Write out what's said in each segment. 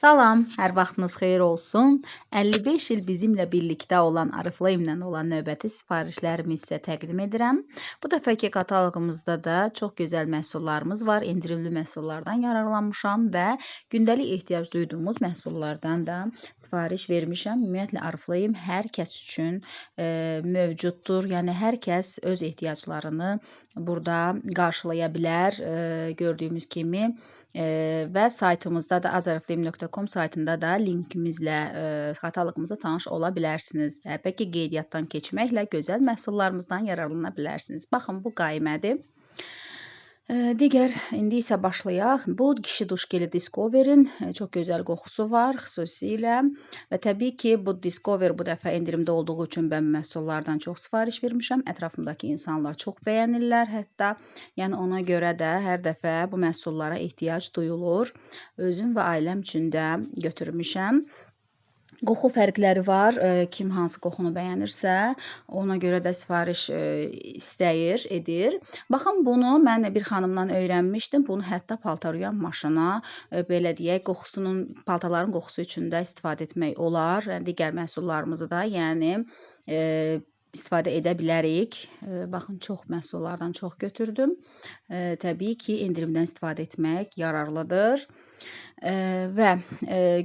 Salam, hər vaxtınız xeyir olsun. 55 il bizimlə birlikdə olan Ariflame-lə olan növbəti sifarişlərimi sizə təqdim edirəm. Bu dəfəki kataloqumuzda da çox gözəl məhsullarımız var. Endirimli məhsullardan yararlanmışam və gündəlik ehtiyac duyduğumuz məhsullardan da sifariş vermişəm. Ümumiyyətlə Ariflame hər kəs üçün e, mövcuddur. Yəni hər kəs öz ehtiyaclarını burada qarşılaya bilər. E, gördüyümüz kimi və saytımızda da azariflame.com Gmail.com saytında da linkimizlə ə, kataloqumuza tanış ola bilərsiniz. Əlbəttə qeydiyyatdan keçməklə gözəl məhsullarımızdan yararlana bilərsiniz. Baxın, bu qaymədir. Digər indi isə başlayaq. Bu kişi duş geli Discoverin çox gözəl qoxusu var xüsusilə və təbii ki, bu Discover bu dəfə endirimdə olduğu üçün mən məhsullardan çox sifariş vermişəm. Ətrafımdakı insanlar çox bəyənirlər hətta. Yəni ona görə də hər dəfə bu məhsullara ehtiyac duyulur. Özüm və ailəm üçün də götürmüşəm. Qoxu fərqləri var. Kim hansı qoxunu bəyənirsə, ona görə də sifariş istəyir, edir. Baxın, bunu mən bir xanımdan öyrənmişdim. Bunu hətta paltaryuyan maşına, belə deyək, qoxusunun, paltarların qoxusu üçün də istifadə etmək olar. Digər məhsullarımızı da, yəni istifadə edə bilərik. Baxın, çox məhsullardan çox götürdüm. Təbii ki, endirimdən istifadə etmək yararlıdır. Və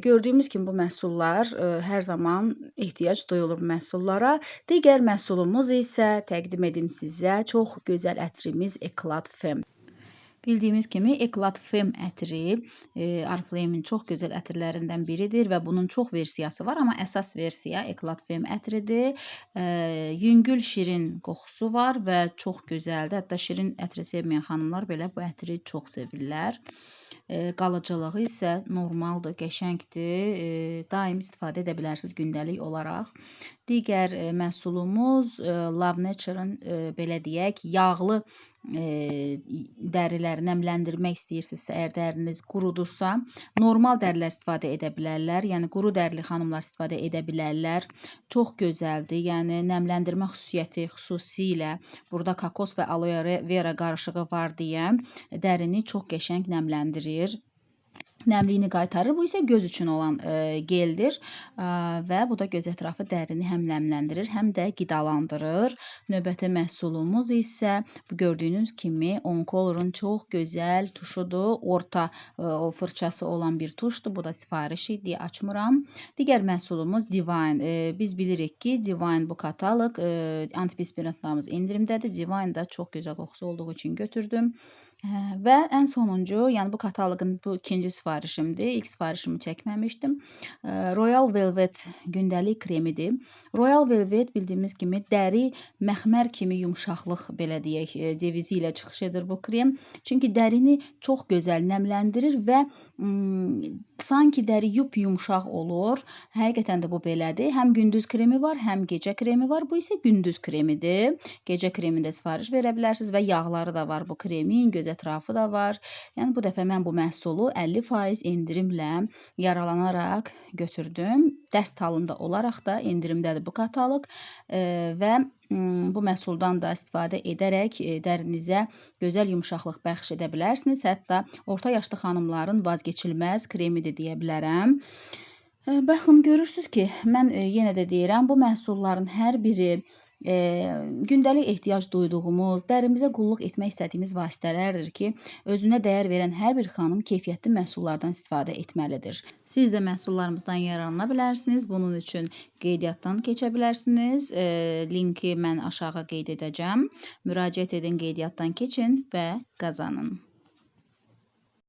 gördüyümüz kimi bu məhsullar hər zaman ehtiyac duyulur məhsullara. Digər məhsulumuz isə təqdim edim sizə çox gözəl ətrimiz Eclat Femme. Bildiyimiz kimi Eclat Femme ətri e, Oriflame-in çox gözəl ətirlərindən biridir və bunun çox versiyası var, amma əsas versiya Eclat Femme ətridir. E, yüngül şirin qoxusu var və çox gözəldir. Hətta şirin ətri sevməyən xanımlar belə bu ətri çox sevirlər. E, qalıcılığı isə normaldır, qəşəngdir. E, daim istifadə edə bilərsiniz gündəlik olaraq. Digər e, məhsulumuz Love Nature-ın belə deyək, yağlı dəriləri nəmləndirmək istəyirsinizsə, əgər dəriniz qurudursa, normal dərilər istifadə edə bilərlər. Yəni quru dərili xanımlar istifadə edə bilərlər. Çox gözəldir. Yəni nəmləndirmə xüsusiyyəti xüsusilə burada kokos və aloe vera qarışığı var deyə dərini çox qəşəng nəmləndirir nəmliyini qaytarır. Bu isə göz üçün olan e, geldir ə, və bu da göz ətrafı dərini həm nəmləndirir, həm də qidalandırır. Növbəti məhsulumuz isə bu gördüyünüz kimi Oncolor'un çox gözəl tuşudur. Orta e, o fırçası olan bir tuşdur. Bu da sifariş idi, açmıram. Digər məhsulumuz Divine. E, biz bilirik ki, Divine bu kataloq antiperspirantlarımız endirimdədir. Divine da çox gözəl qoxusu olduğu üçün götürdüm. Hə, və ən sonuncu, yəni bu kataloqun bu ikinci sifarişimdir. İlk sifarişimi çəkməmişdim. Royal Velvet gündəlik kremidir. Royal Velvet bildiyimiz kimi dəri məxmər kimi yumşaqlıq belə deyək devizi ilə çıxış edir bu krem. Çünki dərini çox gözəl nəmləndirir və sanki dəri yup-yumşaq olur. Həqiqətən də bu belədir. Həm gündüz kremi var, həm gecə kremi var. Bu isə gündüz kremidir. Gecə kremində sifariş verə bilərsiniz və yağları da var bu kremin, göz ətrafı da var. Yəni bu dəfə mən bu məhsulu 50% endirimlə yaralanaraq götürdüm. Dəst halında olaraq da endirimdədir bu kataloq e, və bu məhsuldan da istifadə edərək dərinizə gözəl yumşaqlıq bəxş edə bilərsiniz. Hətta orta yaşlı xanımların vazgeçilməz kremidir deyə bilərəm. Baxın, görürsüz ki, mən e, yenə də deyirəm, bu məhsulların hər biri e, gündəlik ehtiyac duyduğumuz, dərimizə qulluq etmək istədiyimiz vasitələrdir ki, özünə dəyər verən hər bir xanım keyfiyyətli məhsullardan istifadə etməlidir. Siz də məhsullarımızdan yararlana bilərsiniz. Bunun üçün qeydiyyatdan keçə bilərsiniz. E, linki mən aşağı qeyd edəcəm. Müraciət edin, qeydiyyatdan keçin və qazanın.